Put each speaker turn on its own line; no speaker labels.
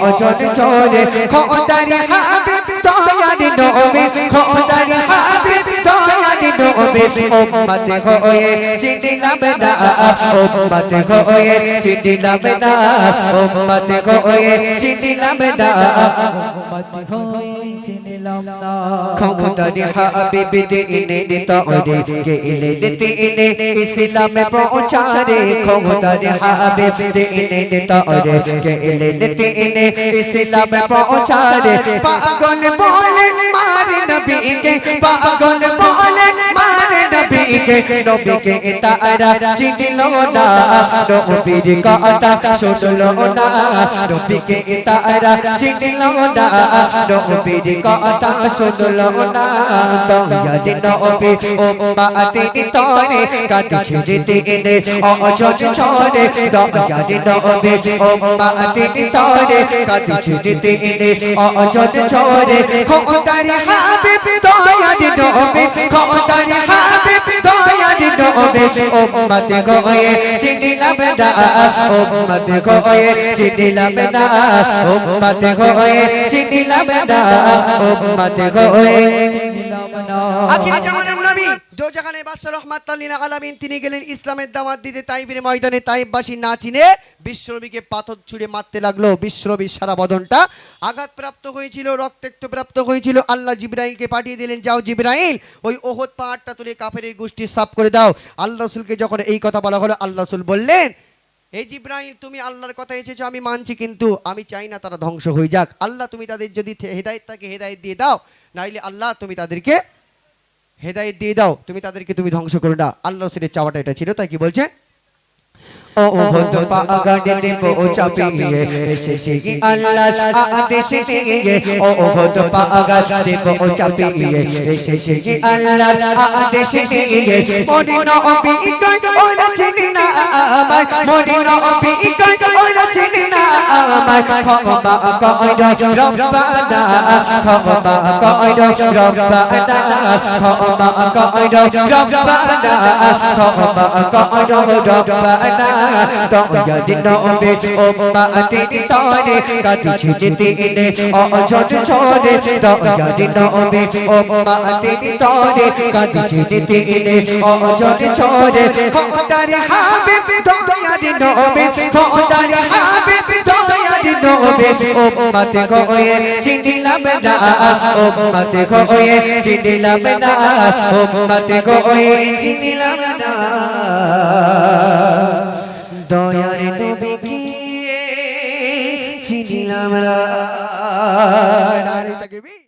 অচরে ছরে খোদারি হাবিব দয়ারে নবী খোদারি হাবিব দয়ারে নবী উম্মতে হয়ে চিনিলাম না উম্মতে হয়ে চিনিলাম না উম্মতে হয়ে চিনিলাম না ক্ষমতারি হাবিব দিনে তরে, গেলে দিনে ইসলামে প্রচারে, ক্ষমতারি হাবিব দিনে তরে, গেলে দিনে ইসলামে প্রচারে, পাগল বলে মারে নবীকে, পাগল বলে মারে happy নবীকে নবীকে তারা চিনল না, নবীর কথা শুনলো না, নবীকে তারা চিনল না, নবীর কথা শুনলো না। দয়ারে নবী, উম্মতে তরে কাঁদিছে যেতে এনে অজজ ছড়ে দয়ারে নবী, উম্মতে তরে কাঁদিছে যেতে এনে অজজ ছড়ে খোদারি হাবিব দয়ারে নবী খোদারি হাবিব। নবী উম্মতে গয়ে চিনিলাম না উম্মতে গয়ে চিনিলাম না উম্মতে গয়ে চিনিলাম না উম্মতে গয়ে। আখির জামানের নবী দো জাহানে বাদশা রহমাত আল্লিনা আলামিন তিনি গেলেন ইসলামের দাওয়াত দিতে তাইফের ময়দানে, তাইফবাসী না চিনে বিশ্বনবীকে পাথর ছুঁড়ে মারতে লাগল। বিশ্বনবীর সারা বদনটা আঘাতপ্রাপ্ত হয়েছিল রক্তাক্ত প্রাপ্ত হয়েছিল। আল্লাহ জিব্রাইলকে পাঠিয়ে দিলেন, যাও জিব্রাইল, ওই ওহদ পাহাড়টা তুলে কাফের গোষ্ঠী সাফ করে দাও। আল্লাহ রসুলকে যখন এই কথা বলা হলো, আল্লাহ রসুল বললেন এই জিব্রাইল, তুমি আল্লাহর কথা এসেছ, আমি মানছি কিন্তু আমি চাই না তারা ধ্বংস হয়ে যাক। আল্লাহ, তুমি তাদের যদি হেদায়ত থাকে হেদায়ত দিয়ে দাও, নাইলে আল্লাহ তুমি তাদেরকে হেদায়েত দিয়ে দাও। তুমি তাদেরকে তুমি ধ্বংস করো না। আল্লাহ রসুলের চাওয়াটা এটা ছিল, তাই কি বলছে? ও হদ পাগাড়িতে পৌঁছাপিয়ে এসেছে কি আল্লাহ আদেশে দিয়ে ও হদ পাগাড়িতে পৌঁছাপিয়ে এসেছে কি আল্লাহ আদেশে দিয়ে মরি নবী ওরা চিনি না আমার মরি নবী কই ওরা চিনি না আমার ক্ষমা কইর রব্বানা ক্ষমা কইর রব্বানা ক্ষমা কইর রব্বানা ক্ষমা কইর রব্বানা দয়ারি নবে উম্মতে তরে কাঁদিছে যেতে এনে অঝট ছড়ে দয়ারি নবে উম্মতে তরে কাঁদিছে যেতে এনে অঝট ছড়ে খোদারে হাবিব দয়ারি নবে খোদারে হাবিব দয়ারি নবে উম্মতে গয়ে চিনিলাম না উম্মতে গয়ে চিনিলাম না উম্মতে গয়ে চিনিলাম না দয়ার নবী কি? চিনিলাম না নারী তাকবীর